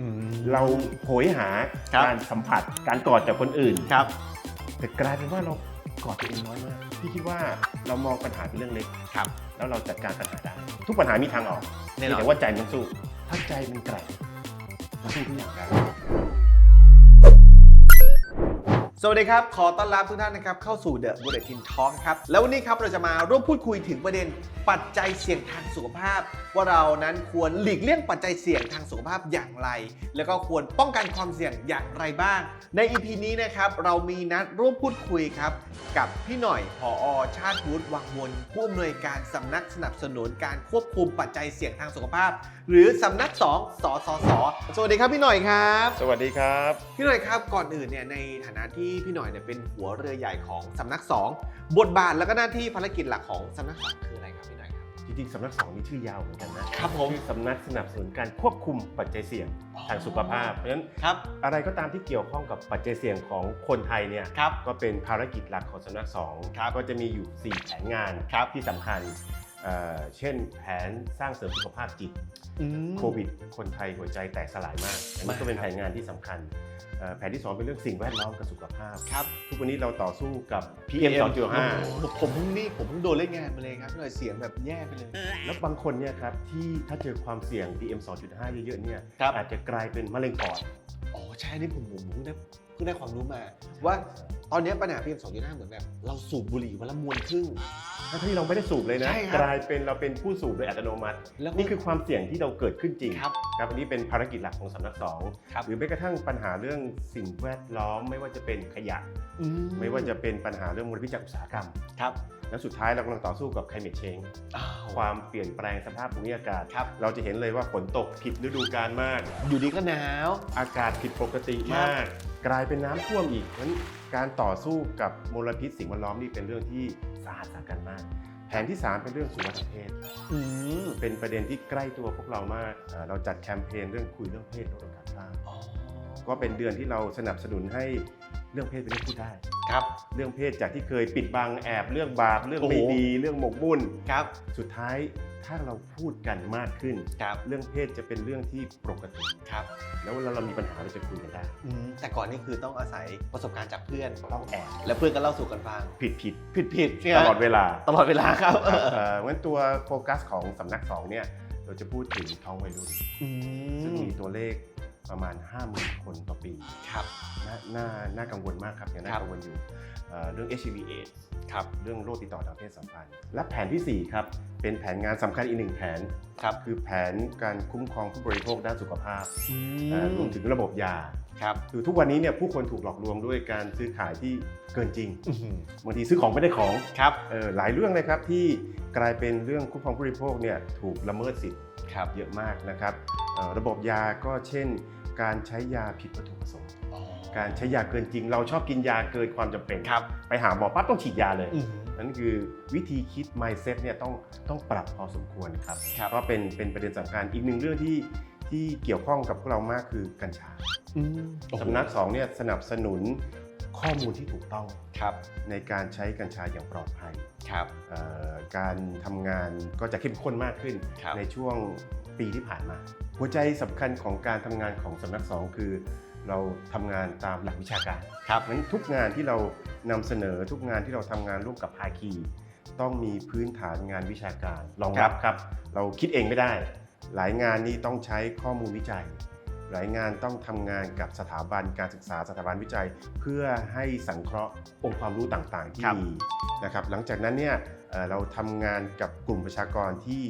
อืมเราโหยหาครับ การสัมผัสการกอดจากคนอื่น ครับ แต่กลายเป็นว่าเรากอดตัวเองน้อยมากพี่คิดว่าเรามองปัญหาเป็นเรื่องเล็ก ครับ แล้วเราจัดการปัญหาได้ ทุกปัญหามีทางออกแน่นอน แต่ว่าใจมันสู้ถ้าใจมันแกร่งเราสู้ทุกอย่างได้ สวัสดีครับ ขอต้อนรับทุกท่านนะครับเข้าสู่ The Bulletin Talk ครับ แล้ววันนี้ครับเราจะมาร่วมพูดคุยถึงประเด็นปัจจัยเสี่ยงทางสุขภาพ ว่าเรานั้นควรหลีกเลี่ยงปัจจัยเสี่ยงทางสุขภาพอย่างไร แล้วก็ควรป้องกันความเสี่ยงอย่างไรบ้าง ใน EP นี้นะครับเรามีนัดร่วมพูดคุยครับกับพี่หน่อยผอชาติวุฒิวังมนผู้อำนวยการสำนักสนับสนุนการควบคุมปัจจัยเสี่ยงทางสุขภาพ หรือสำนักสองสสสสวัสดีครับพี่หน่อยครับ สวัสดีครับ พี่หน่อยครับก่อนอื่นเนี่ยในฐานะที่พี่หน่อยเนี่ยเป็นหัวเรือใหญ่ของสำนักสองบทบาทแล้วก็หน้าที่ภารกิจหลักของสำนักสองคืออะไรครับพี่หน่อยครับ จริงๆสำนักสองมีชื่อยาวเหมือนกันนะครับผมชื่อสำนักสนับสนุนการควบคุมปัจจัยเสี่ยงทางสุขภาพ เพราะฉะนั้นครับ อะไรก็ตามที่เกี่ยวข้องกับปัจจัยเสี่ยงของคนไทยเนี่ยครับก็เป็นภารกิจหลักของสำนักสองครับก็จะมีอยู่ 4 แผนงานครับที่สำคัญ เอ่อเช่นแผนสร้างเสริมสุขภาพจิตอืมโควิด คนไทยหัวใจแตกสลายมากอันนี้ก็เป็นแผนงานที่สำคัญเอ่อแผนที่ 2 เป็นเรื่องสิ่งแวดล้อมกับสุขภาพครับทุกวันนี้เราต่อสู้กับ PM 2.5ผมเพิ่งนี่ผมเพิ่งโดนเล่นงานมาเลยครับพี่หน่อยเสียงแบบแย่ไปเลย แล้วบางคนเนี่ยครับที่ถ้าเจอความเสี่ยง PM 2.5 เยอะๆเนี่ยครับอาจจะกลายเป็นมะเร็งปอดอ๋อใช่นี่ผมผมเพิ่งได้เพิ่งได้ความรู้มา ว่าตอนนี้ปัญหา PM 2.5เหมือนแบบเราสูบบุหรี่วันละมวนครึ่งถ้าที่เราไม่ได้สูบเลยนะ ใช่ครับกลายเป็นเราเป็นผู้สูบโดยอัตโนมัติ แล้วก็นี่คือความเสี่ยงที่เราเกิดขึ้นจริงครับครับอันนี้เป็นภารกิจหลักของสำนักสองครับ หรือแม้กระทั่งปัญหาเรื่องสิ่งแวดล้อมไม่ว่าจะเป็นขยะ อืไม่ว่าจะเป็นปัญหาเรื่องมลพิษจากอุตสาหกรรม ครับและสุดท้ายเรากำลังต่อสู้กับ climate change อ้าว ความเปลี่ยนแปลงสภาพภูมิอากาศ ครับ เราจะเห็นเลยว่าฝนตกผิดฤดูกาลมาก อยู่ดีก็หนาว อากาศผิดปกติครับมาก กลายเป็นน้ำท่วมอีกเพราะฉะนั้นการต่อสู้กับมลพิษสิ่งแวดล้อมนี่เป็นเรื่องที่สาหัสสากันมาก แผนที่ 3 เป็นเรื่องสุวรรณเพศอืมเป็นประเด็นที่ใกล้ตัวพวกเรามากเอ่อเราจัดแคมเปญเรื่องคุยเรื่องเพศลดโอกาสพลาดอ๋อก็เป็นเดือนที่เราสนับสนุนให้ เรื่องเพศเป็นเรื่องพูดได้ ครับ เรื่องเพศจากที่เคยปิดบังแอบเรื่องบาปเรื่องโอ้โหไม่ดีเรื่องหมกมุ่น ครับ สุดท้ายถ้าเราพูดกันมากขึ้น ครับ เรื่องเพศจะเป็นเรื่องที่ปกติครับ แล้วเวลาเรามีปัญหาเราจะคุยกันได้อืมแต่ก่อนนี่คือต้องอาศัยประสบการณ์จากเพื่อนต้องแอบแล้วเพื่อนก็เล่าสู่กันฟัง ผิดผิดผิดผิดตลอดเวลาตลอดเวลาครับครับเอ่องั้นตัวโฟกัสของสำนักสองเนี่ยเราจะพูดถึงท้องวัยรุ่นอืซึ่งมมีตัวเลข ประมาณ 50,000 คนต่อปีครับน่าน่าน่ากังวลมากครับยังน่าครับกังวลอยู่เอ่อเรื่อง HIV AIDS ครับเรื่องโรคติดต่อทางเพศสัมพันธ์และแผนทีสี่ 4 ครับ เป็นแผนงานสำคัญอีกหนึ่งแผน ครับคือแผนการคุ้มครองผู้บริโภคด้านสุขภาพอืเอ่อรวมถึงระบบยา ครับคือทุกวันนี้เนี่ยผู้คนถูกหลอกลวงด้วยการซื้อขายที่เกินจริงอื้อหือบางทีซื้อของไม่ได้ของครับเอ่อหลายเรื่องเลยครับที่กลายเป็นเรื่องคุ้มครองผู้บริโภคเนี่ยถูกละเมิดสิทธิ์ครับเยอะมากนะครับเอ่อ ระบบยาก็เช่น การใช้ยาผิดวัตถุประสงค์อ๋อการใช้ยาเกินจริง เราชอบกินยาเกินความจำเป็นครับไปหาหมอปั๊บต้องฉีดยาเลยอื้อหือนั่นคือวิธีคิด mindset เนี่ยต้องต้องปรับพอสมควรครับครับก็เป็นเป็นประเด็นสำคัญอีกหนึ่งเรื่องที่ที่เกี่ยวข้องกับพวกเรามากคือกัญชาอืมโอ้โหสำนักสองเนี่ยสนับสนุนข้อมูลที่ถูกต้องครับในการใช้กัญชาอย่างปลอดภัยครับเอ่อการทำงานก็จะเข้มข้นมากขึ้นครับในช่วง ปีที่ผ่านมา หัวใจสำคัญของการทำงานของสำนักสองคือ เราทำงานตามหลักวิชาการครับงั้นทุกงานที่เรานำเสนอทุกงานที่เราทำงานร่วมกับภาคี ต้องมีพื้นฐานงานวิชาการรองรับครับ เราคิดเองไม่ได้ หลายงานนี้ต้องใช้ข้อมูลวิจัย หลายงานต้องทำงานกับสถาบันการศึกษาสถาบันวิจัย เพื่อให้สังเคราะห์องค์ความรู้ต่างๆ ที่ครับมีนะครับ หลังจากนั้นเนี่ยเอ่อเราทำงานกับกลุ่มประชากรที่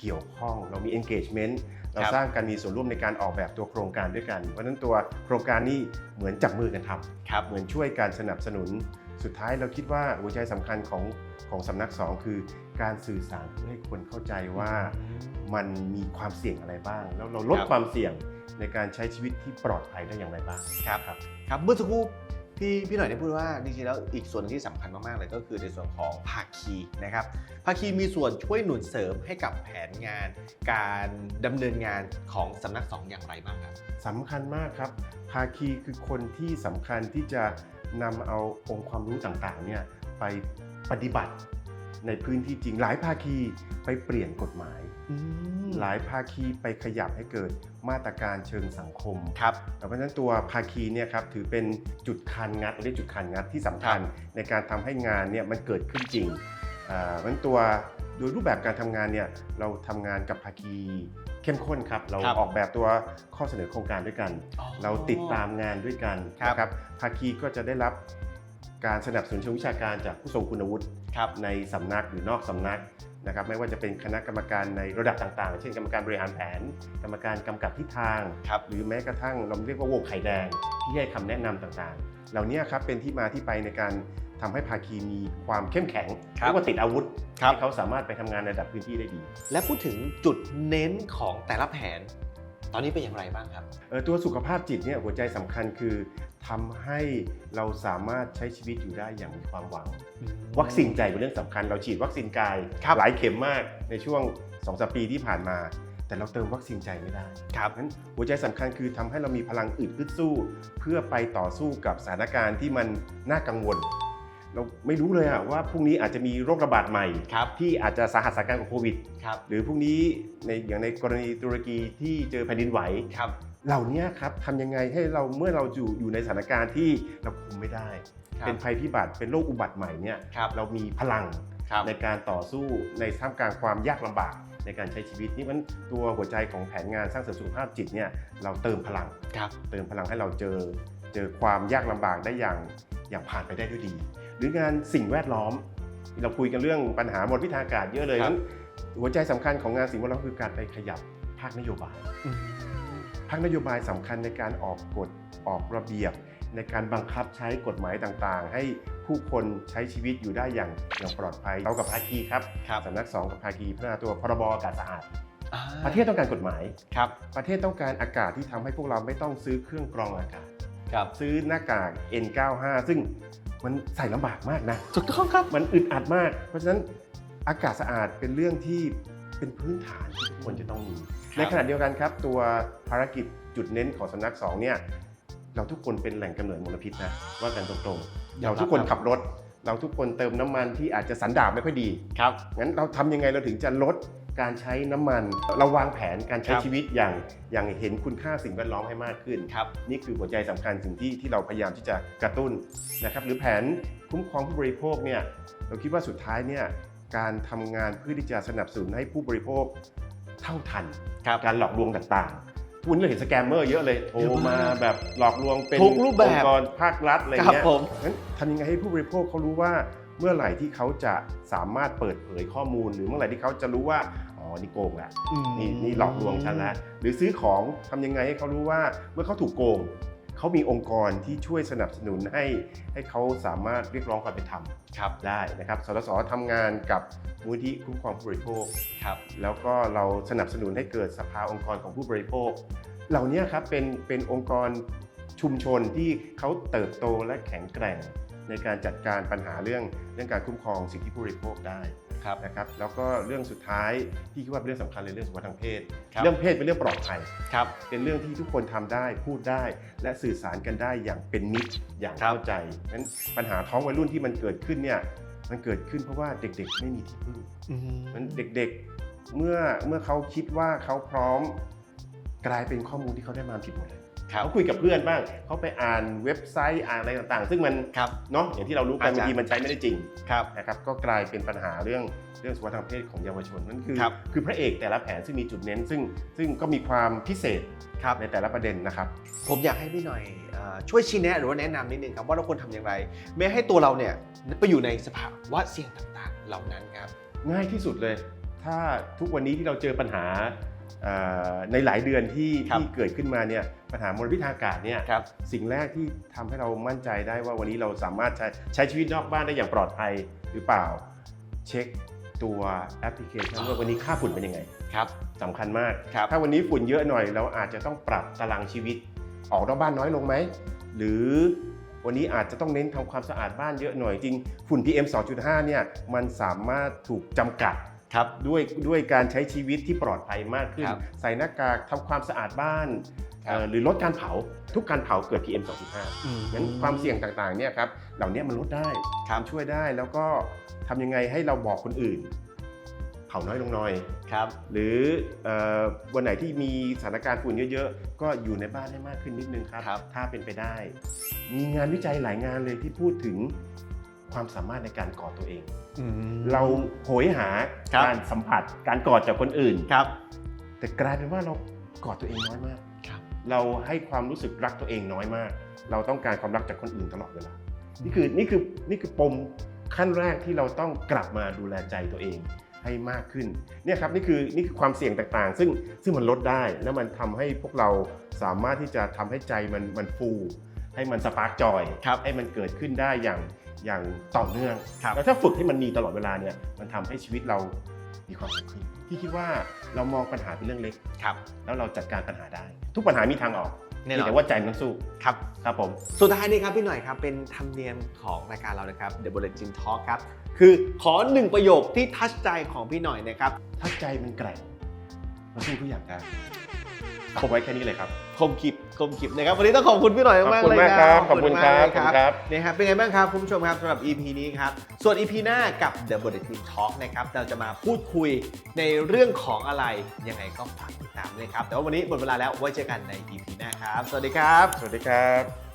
เกี่ยวข้อง เรามี engagement เราสร้างการมีส่วนร่วมในการออกแบบตัวโครงการด้วยกัน เพราะฉะนั้นตัวโครงการนี้เหมือนจับมือกันทำครับเหมือนช่วยการสนับสนุน สุดท้ายเราคิดว่าหัวใจสำคัญของของสำนักสองคือ การสื่อสารเพื่อให้คนเข้าใจว่ามันมีความเสี่ยงอะไรบ้าง แล้วเราลดครับความเสี่ยงในการใช้ชีวิตที่ปลอดภัยได้อย่างไรบ้างครับครับครับเมื่อสักครู่ พี่พี่หน่อยได้พูดว่าจริงๆแล้วอีกส่วนที่สำคัญมากๆเลยก็คือในส่วนของภาคีนะครับภาคีมีส่วนช่วยหนุนเสริมให้กับแผนงาน การดำเนินงานของสำนักสองอย่างไรบ้างครับสำคัญมากครับ ภาคีคือคนที่สำคัญที่จะนำเอาองค์ความรู้ต่างๆเนี่ยไปปฏิบัติในพื้นที่จริงหลายภาคีไปเปลี่ยนกฎหมาย หลายภาคีไปขยับให้เกิดมาตรการเชิงสังคมครับเพราะฉะนั้นตัวภาคีเนี่ยครับถือเป็นจุดคันงัดเรียกจุดคันงัดที่สำคัญ ในการทำให้งานเนี่ยมันเกิดขึ้นจริงอ่าเพราะฉะนั้นตัวโดยรูปแบบการทำงานเนี่ยเราทำงานกับภาคีเข้มข้นครับเราครับออกแบบตัวข้อเสนอโครงการด้วยกันอ๋อเราติดตามงานด้วยกันครับนะครับภาคีก็จะได้รับการสนับสนุนเชิงวิชาการจากผู้ทรงคุณวุฒิครับในสำนักหรือนอกสำนัก นะครับไม่ว่าจะเป็นคณะกรรมการในระดับต่างๆ เช่นกรรมการบริหารแผน กรรมการกำกับทิศทางครับหรือแม้กระทั่งเราเรียกว่าวงไข่แดงที่ให้คำแนะนำต่างๆ เหล่านี้ครับเป็นที่มาที่ไปในการทำให้ภาคีมีความเข้มแข็งครับเรียกว่าติดอาวุธครับให้เขาสามารถไปทำงานในระดับพื้นที่ได้ดี และพูดถึงจุดเน้นของแต่ละแผน ตอนนี้เป็นอย่างไรบ้างครับเอ่อตัวสุขภาพจิตเนี่ยหัวใจสำคัญคือทำให้เราสามารถใช้ชีวิตอยู่ได้อย่างมีความหวัง วัคซีนใจเป็นเรื่องสำคัญ เราฉีดวัคซีนกายครับหลายเข็มมากในช่วง2อสปีที่ผ่านมา แต่เราเติมวัคซีนใจไม่ได้ครับงั้นหัวใจสำคัญคือทำให้เรามีพลังอึดขึ้นสู้ เพื่อไปต่อสู้กับสถานการณ์ที่มันน่ากังวล เราไม่รู้เลยอะว่าพรุ่งนี้อาจจะมีโรคระบาดใหม่ครับที่อาจจะสาหัสสาการกว่าโควิดครับหรือพรุ่งนี้ในอย่างในกรณีตุรกีที่เจอแผ่นดินไหวครับเหล่านี้ครับทำยังไงให้เราเมื่อเราอยู่อยู่ในสถานการณ์ที่เราคุมไม่ได้ครับเป็นภัยพิบัติเป็นโรคอุบัติใหม่เนี่ยครับเรามีพลังครับในการต่อสู้ในท่ามกลางความยากลำบากในการใช้ชีวิตนี่มันตัวหัวใจของแผนงานสร้างเสริมสุขภาพจิตเนี่ยเราเติมพลังครับเติมพลังให้เราเจอ เจอความยากลำบากได้อย่างอย่างผ่านไปได้ด้วยดี หรืองานสิ่งแวดล้อม เราคุยกันเรื่องปัญหามลพิษทางอากาศเยอะเลยครับ นั้นหัวใจสำคัญของงานสิ่งแวดล้อมคือการไปขยับภาคนโยบายอืมภาคนโยบายสำคัญในการออกกฎออกระเบียบ ในการบังคับใช้กฎหมายต่างๆ ให้ผู้คนใช้ชีวิตอยู่ได้อย่างอย่างปลอดภัยเรากับภาคีครับครับ สำนักสองกับภาคีพัฒนาตัวพรบอากาศสะอาด อ่าประเทศต้องการกฎหมาย ครับประเทศต้องการอากาศที่ทำให้พวกเราไม่ต้องซื้อเครื่องกรองอากาศ ครับ ซื้อหน้ากาก N95 ซึ่ง มันใส่ลำบากมากนะถูกต้องครับมันอึดอัดมาก เพราะฉะนั้นอากาศสะอาดเป็นเรื่องที่เป็นพื้นฐานที่ทุกคนจะต้องมีครับในขณะเดียวกันครับ ตัวภารกิจจุดเน้นของสำนักสองเนี่ยเราทุกคนเป็นแหล่งกำเนิดมลพิษนะว่ากันตรงๆ เราทุกคนขับรถ เราทุกคนเติมน้ำมันที่อาจจะสันดาปไม่ค่อยดีครับงั้นเราทำยังไงเราถึงจะลด การใช้น้ำมัน เราวางแผนการใช้ครับชีวิตอย่างอย่างเห็นคุณค่าสิ่งแวดล้อมให้มากขึ้นครับนี่คือหัวใจสำคัญสิ่งที่ที่เราพยายามที่จะกระตุ้นนะครับหรือแผนคุ้มครองผู้บริโภคเนี่ยเราคิดว่าสุดท้ายเนี่ยการทำงานเพื่อที่จะสนับสนุนให้ผู้บริโภคเท่าทันครับการหลอกลวงต่างๆทุกวันนี้เราเห็นสแกมเมอร์เยอะเลยโทรเยอะมามากแบบหลอกลวงเป็นทุกรูปแบบองค์กรภาครัฐอะไรครับเงี้ยผมงั้นทำยังไงให้ผู้บริโภคเขารู้ว่าเมื่อไหร่ที่เขาจะสามารถเปิดเผยข้อมูล หรือเมื่อไหร่ที่เขาจะรู้ว่า อ๋อนี่โกงแหละนี่นี่หลอกลวงฉันแล้วหรือซื้อของทำยังไงให้เขารู้ว่าเมื่อเขาถูกโกงเขามีองค์กรที่ช่วยสนับสนุนให้ให้เขาสามารถเรียกร้องความเป็นธรรมครับได้นะครับสสสทำงานกับมูลที่คุ้มครองผู้บริโภคครับแล้วก็เราสนับสนุนให้เกิดสภาองค์กรของผู้บริโภค เหล่านี้ครับเป็นเป็นองค์กรชุมชนที่เขาเติบโตและแข็งแกร่งในการจัดการปัญหาเรื่องเรื่องการคุ้มครองสิทธิผู้บริโภคได้ ครับนะครับแล้วก็เรื่องสุดท้ายที่คิดว่าเป็นเรื่องสำคัญเลยเรื่องสุขภาพทางเพศ ครับ เรื่องเพศเป็นเรื่องปลอดภัย ครับ เป็นเรื่องที่ทุกคนทำได้พูดได้ และสื่อสารกันได้อย่างเป็นมิตรอย่างครับ เข้าใจนั้นปัญหาท้องวัยรุ่นที่มันเกิดขึ้นเนี่ยมันเกิดขึ้นเพราะว่าเด็กๆ ไม่มีที่พึ่งอืมมันเด็กๆเมื่อเมื่อเขาคิดว่าเขาพร้อมกลายเป็นข้อมูลที่เขาได้มาผิดหมดเลยครับ เขาคุยกับเพื่อนบ้างเขาไปอ่านเว็บไซต์อ่านอะไรต่างๆ ซึ่งมันครับเนาะอย่างที่เรารู้กันอาจจะบางทีมันใช้ไม่ได้จริงครับนะครับก็กลายเป็นปัญหาเรื่องเรื่องสุขภาพทางเพศของเยาวชนนั่นคือครับคือพระเอกแต่ละแผนซึ่งมีจุดเน้น ซึ่งซึ่งก็มีความพิเศษครับในแต่ละประเด็นนะครับ ผมอยากให้พี่หน่อยเอ่อช่วยชี้แนะหรือว่าแนะนำนิดนึงครับว่าเราควรทำอย่างไร ไม่ให้ตัวเราเนี่ยไปอยู่ในสภาวะเสี่ยงต่างๆ เหล่านั้นครับง่ายที่สุดเลย ถ้าทุกวันนี้ที่เราเจอปัญหาเอ่อ ในหลายเดือนที่ครับที่เกิดขึ้นมาเนี่ยปัญหามลพิษทางอากาศเนี่ยครับสิ่งแรกที่ทำให้เรามั่นใจได้ว่าวันนี้เราสามารถใช้ใช้ชีวิตนอกบ้านได้อย่างปลอดภัยหรือเปล่า เช็คตัวแอปพลิเคชันว่าวันนี้ค่าฝุ่นเป็นยังไงครับสำคัญมากครับถ้าวันนี้ฝุ่นเยอะหน่อย เราอาจจะต้องปรับตารางชีวิต ออกนอกบ้านน้อยลงไหม หรือวันนี้อาจจะต้องเน้นทำความสะอาดบ้านเยอะหน่อยจริงฝุ่น PM 2.5เนี่ยมันสามารถถูกจำกัด ครับด้วยด้วยการใช้ชีวิตที่ปลอดภัยมากขึ้น ครับ ใส่หน้ากากทำความสะอาดบ้านครับเอ่อหรือลดการเผาทุกการเผาเกิด PM 2.5งั้นความเสี่ยงต่างๆเนี่ยครับเหล่านี้มันลดได้ครับช่วยได้แล้วก็ทำยังไงให้เราบอกคนอื่น เผาน้อยลงหน่อย ครับ หรือเอ่อวันไหนที่มีสถานการณ์ฝุ่นเยอะๆ ก็อยู่ในบ้านให้มากขึ้นนิดนึงครับ ครับ ถ้าเป็นไปได้ มีงานวิจัยหลายงานเลยที่พูดถึง ความสามารถในการกอดตัวเอง เราโหยหาครับการสัมผัสการกอดจากคนอื่นครับ แต่กลายเป็นว่าเรากอดตัวเองน้อยมากครับเราให้ความรู้สึกรักตัวเองน้อยมาก เราต้องการความรักจากคนอื่นตลอดเวลา นี่คือนี่คือนี่คือปมขั้นแรกที่เราต้องกลับมาดูแลใจตัวเองให้มากขึ้นเนี่ยครับนี่คือนี่คือความเสี่ยงต่างๆ ซึ่งซึ่งมันลดได้แล้วมันทำให้พวกเราสามารถที่จะทำให้ใจมันมันฟู ให้มันสปาร์กจอยครับให้มันเกิดขึ้นได้อย่าง อย่างต่อเนื่องครับแล้วถ้าฝึกให้มันมีตลอดเวลาเนี่ยมันทำให้ชีวิตเรามีความสุขขึ้นที่คิดว่าเรามองปัญหาเป็นเรื่องเล็กครับ แล้วเราจัดการปัญหาได้ ทุกปัญหามีทางออกแน่นอนแต่ว่าใจมันต้องสู้ครับครับผมสุดท้ายนี้ครับพี่หน่อยครับเป็นธรรมเนียมของรายการเรานะครับ The Bullet Gin Talk ครับคือขอหนึ่งประโยคที่ทัชใจของพี่หน่อยนะครับถ้าใจมันแกร่งมันสู้ทุกอย่างได้ผมไว้แค่นี้เลยครับ คมขิบคมขิบนะครับวันนี้ต้องขอบคุณพี่หน่อยมากๆเลยขอบคุณมากครับขอบคุณครับมากเลยขอบคุณครับนี่ครับเป็นไงบ้างครับคุณผู้ชมครับสำหรับ EP นี้ครับส่วน EP หน้ากับ The Bullet Gin Talk นะครับเราจะมาพูดคุยในเรื่องของอะไรยังไงก็ฝากติดตามด้วยครับแต่ว่าวันนี้หมดเวลาแล้วไว้เจอกันใน EP หน้าครับ สวัสดีครับ สวัสดีครับ